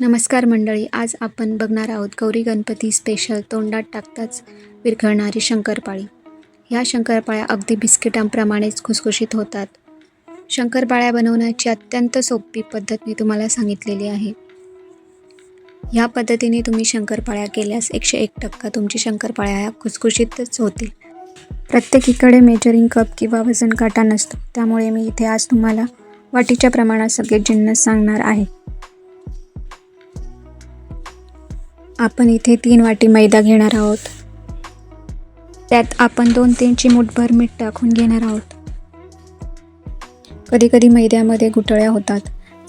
नमस्कार मंडळी आज आपण बघणार आहोत गौरी गणपती स्पेशल तोंडात टाकताच विरघळणारी शंकरपाळी. ह्या शंकरपाळ्या अगदी बिस्किटांप्रमाणेच खुसखुशीत होतात. शंकरपाळ्या बनवण्याची अत्यंत सोपी पद्धत मी तुम्हाला सांगितलेली आहे. ह्या पद्धतीने तुम्ही शंकरपाळ्या केल्यास एकशे एक टक्का तुमची शंकरपाळ्या ह्या खुसखुशीतच होतील. प्रत्येकीकडे मेजरिंग कप किंवा वजन काटा नसतो. त्यामुळे मी इथे आज तुम्हाला वाटीच्या प्रमाणात सगळे जिन्नस सांगणार आहे. आपण इथे तीन वाटी मैदा घेणार आहोत. त्यात आपण दोन तीन चिमूटभर मीठ टाकून घेणार आहोत. कधी कधी मैद्यामध्ये गुठळ्या होतात.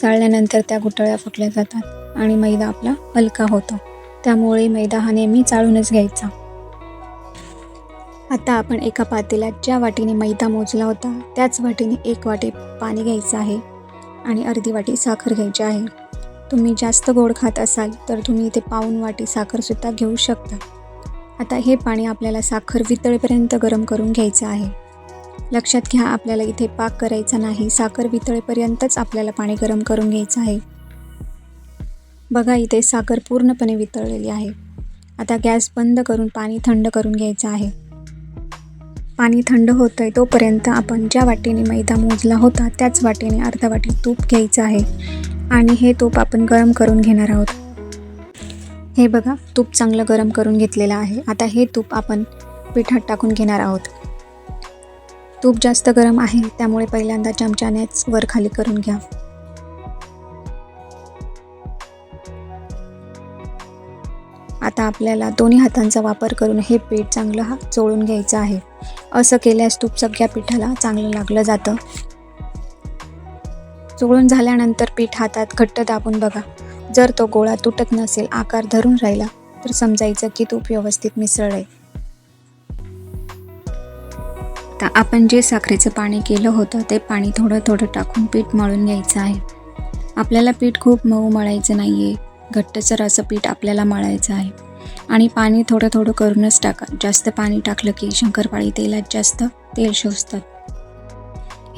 चाळल्यानंतर त्या गुठळ्या फुटल्या जातात आणि मैदा आपला हलका होतो. त्यामुळे मैदा हा नेहमी चाळूनच घ्यायचा. आता आपण एका पातेल्यात ज्या वाटीने मैदा मोजला होता त्याच वाटीने एक वाटी पाणी घ्यायचं आहे आणि अर्धी वाटी साखर घ्यायची आहे. तुम्ही जास्त गोड खात असाल तर तुम्ही इथे पाऊन वाटी साखरसुद्धा घेऊ शकता. आता हे पाणी आपल्याला साखर वितळेपर्यंत गरम करून घ्यायचं आहे. लक्षात घ्या आपल्याला इथे पाक करायचा नाही साखर वितळेपर्यंतच आपल्याला पाणी गरम करून घ्यायचं आहे. बघा इथे साखर पूर्णपणे वितळलेली आहे. आता गॅस बंद करून पाणी थंड करून घ्यायचं आहे. पाणी थंड होतं आहे तोपर्यंत आपण ज्या वाटीने मैदा मोजला होता त्याच वाटीने अर्धा वाटी तूप घ्यायचं आहे. आणि हे तूप आपण गरम करून घेणार आहोत. हे बघा तूप चांगलं गरम करून घेतलेलं आहे. आता हे तूप आपण पिठात टाकून घेणार आहोत. तूप जास्त गरम आहे त्यामुळे पहिल्यांदा चमच्यानेच वर खाली करून घ्या. आता आपल्याला दोन्ही हातांचा वापर करून हे पीठ चांगलं हा चोळून घ्यायचं आहे. असं केल्यास तूप सगळ्या पिठाला चांगलं लागलं जातं. चुळून झाल्यानंतर पीठ हातात घट्ट दाबून बघा. जर तो गोळा तुटत नसेल आकार धरून राहिला तर समजायचं की तूप व्यवस्थित मिसळलंय आता आपण जे साखरेचं पाणी केलं होतं ते पाणी थोडं थोडं टाकून पीठ मळून घ्यायचं आहे. आपल्याला पीठ खूप मऊ मळायचं नाही आहे घट्टसर असं पीठ आपल्याला मळायचं आहे. आणि पाणी थोडं थोडं करूनच टाका. जास्त पाणी टाकलं की शंकरपाळी तेलात जास्त तेल शोषतात.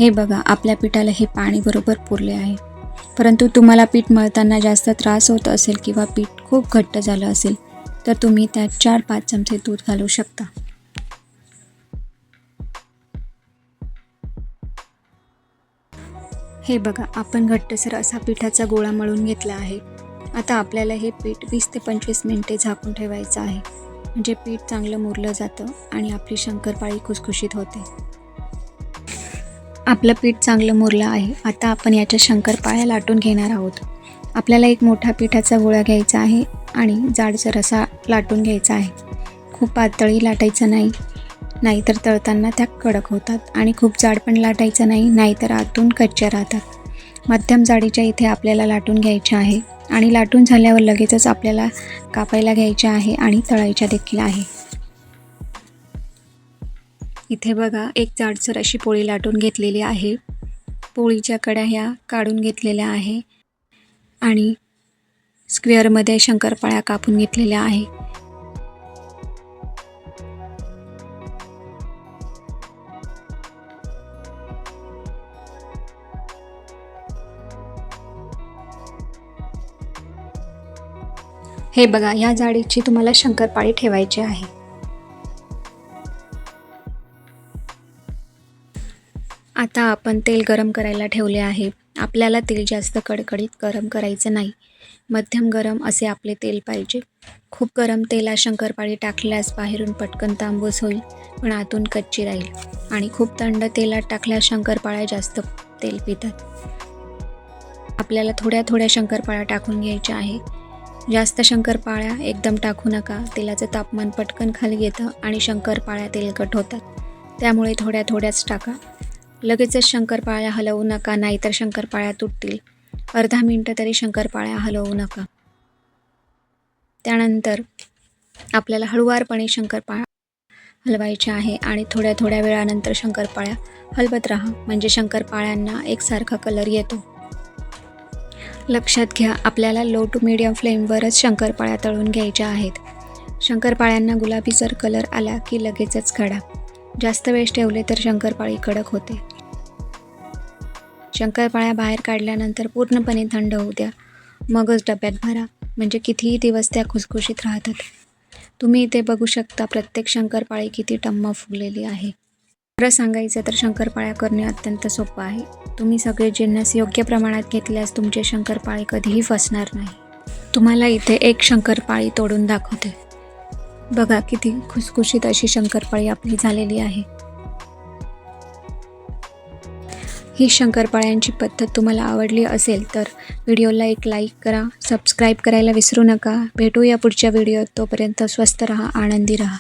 हे बघा आपल्या पिठाला हे पाणी बरोबर पुरले आहे. परंतु तुम्हाला पीठ मळताना जास्त त्रास होत असेल किंवा पीठ खूप घट्ट झालं असेल तर तुम्ही त्यात चार पाच चमचे दूध घालू शकता. हे बघा आपण घट्टसर असा पिठाचा गोळा मळून घेतला आहे. आता आपल्याला हे पीठ वीस ते पंचवीस मिनटे झाकून ठेवायचं आहे. म्हणजे पीठ चांगलं मुरलं जातं आणि आपली शंकरपाळी खुसखुशीत होते. आपलं पीठ चांगलं मुरलं आहे. आता आपण याच्या शंकरपाळ्या लाटून घेणार आहोत. आपल्याला एक मोठा पिठाचा गोळा घ्यायचा आहे आणि जाडसर असा लाटून घ्यायचा आहे. खूप पातळी लाटायचं नाही. नाहीतर तळताना त्या कडक होतात आणि खूप जाड पण लाटायचं नाही नाहीतर आतून कच्च्या राहतात. मध्यम जाडीच्या इथे आपल्याला लाटून घ्यायच्या आहे आणि लाटून झाल्यावर लगेचच आपल्याला कापायला घ्यायच्या आहे आणि तळायच्या देखील आहे. इथे बघा एक जाडसर अशी पोळी लाटून घेतलेली आहे. पोळीच्या कड्या ह्या काढून घेतलेल्या आहे आणि स्क्वेअरमध्ये शंकरपाळ्या कापून घेतलेल्या आहे. हे बघा या जाडीची तुम्हाला शंकरपाळी ठेवायची आहे. आता आपण तेल गरम करायला ठेवले आहे. आपल्याला तेल जास्त कडकडीत गरम करायचं नाही. मध्यम गरम असे आपले तेल पाहिजे. खूप गरम तेला शंकरपाळी टाकल्यास बाहेरून पटकन तांबूस होईल पण आतून कच्ची राहील. आणि खूप थंड तेलात टाकल्यास शंकरपाळ्या जास्त तेल पितात. आपल्याला थोड्या थोड्या शंकरपाळ्या टाकून घ्यायच्या आहे जास्त शंकरपाळ्या एकदम टाकू नका. तेलाचं तापमान पटकन खाली येतं आणि शंकरपाळ्या तेलकट होतात. त्यामुळे थोड्या थोड्याच टाका. लगेचच शंकरपाळ्या हलवू नका नाहीतर शंकरपाळ्या तुटतील. अर्धा मिनटं तरी शंकरपाळ्या हलवू नका. त्यानंतर आपल्याला हळुवारपणे शंकरपाळ्या हलवायच्या आहे आणि थोड्या थोड्या वेळानंतर शंकरपाळ्या हलवत राहा. म्हणजे शंकरपाळ्यांना एकसारखा कलर येतो. लक्षात घ्या आपल्याला लो टू मिडियम फ्लेमवरच शंकरपाळ्या तळून घ्यायच्या आहेत. शंकरपाळ्यांना गुलाबी जर कलर आला की लगेचच काढा. जास्त वेळ ठेवले तर शंकरपाळी कडक होते. शंकरपाळ्या बाहेर काढल्यानंतर पूर्णपणे थंड होऊ द्या. मगच डब्यात भरा. म्हणजे कितीही दिवस त्या खुसखुशीत राहतात. तुम्ही इथे बघू शकता प्रत्येक शंकरपाळी किती टम्म फुगलेली आहे. खरं सांगायचं तर शंकरपाळ्या करणे अत्यंत सोपं आहे. तुम्ही सगळे जिन्नस योग्य प्रमाणात घेतल्यास तुमचे शंकरपाळी कधीही फसणार नाही. तुम्हाला इथे एक शंकरपाळी तोडून दाखवते. बघा किती खुसखुशीत अशी शंकरपाळी आपली झालेली आहे. ही शंकरपाळ्यांची पद्धत तुम्हाला आवडली असेल तर व्हिडिओला एक लाईक करा सबस्क्राईब करायला विसरू नका. भेटूया पुढच्या व्हिडिओत तोपर्यंत स्वस्त रहा आनंदी रहा.